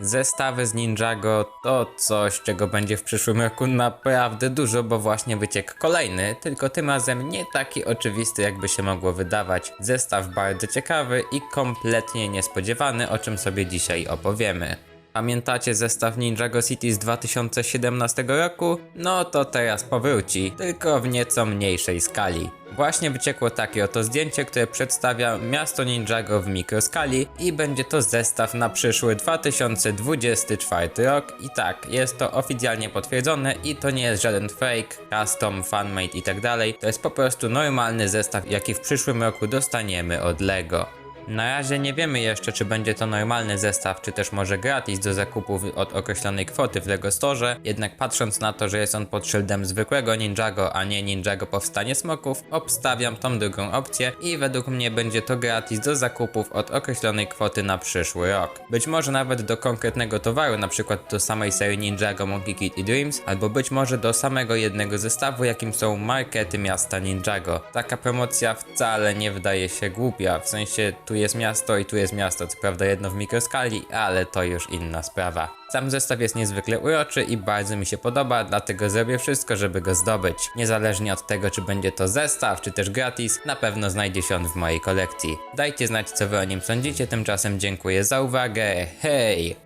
Zestawy z Ninjago to coś, czego będzie w przyszłym roku naprawdę dużo, bo właśnie wyciekł kolejny, tylko tym razem nie taki oczywisty, jakby się mogło wydawać. Zestaw bardzo ciekawy i kompletnie niespodziewany, o czym sobie dzisiaj opowiemy. Pamiętacie zestaw Ninjago City z 2017 roku? No to teraz powróci, tylko w nieco mniejszej skali. Właśnie wyciekło takie oto zdjęcie, które przedstawia miasto Ninjago w mikroskali i będzie to zestaw na przyszły 2024 rok i tak, jest to oficjalnie potwierdzone i to nie jest żaden fake, custom, fanmade i tak to jest po prostu normalny zestaw, jaki w przyszłym roku dostaniemy od LEGO. Na razie nie wiemy jeszcze, czy będzie to normalny zestaw, czy też może gratis do zakupów od określonej kwoty w LEGO Store, jednak patrząc na to, że jest on pod szyldem zwykłego Ninjago, a nie Ninjago Powstanie Smoków, obstawiam tą drugą opcję i według mnie będzie to gratis do zakupów od określonej kwoty na przyszły rok. Być może nawet do konkretnego towaru, przykład do samej serii Ninjago Monkey Kid i Dreams, albo być może do samego jednego zestawu, jakim są markety miasta Ninjago. Taka promocja wcale nie wydaje się głupia, w sensie tu jest miasto i tu jest miasto, co prawda jedno w mikroskali, ale to już inna sprawa. Sam zestaw jest niezwykle uroczy i bardzo mi się podoba, dlatego zrobię wszystko, żeby go zdobyć. Niezależnie od tego, czy będzie to zestaw, czy też gratis, na pewno znajdzie się on w mojej kolekcji. Dajcie znać, co wy o nim sądzicie, tymczasem dziękuję za uwagę. Hej!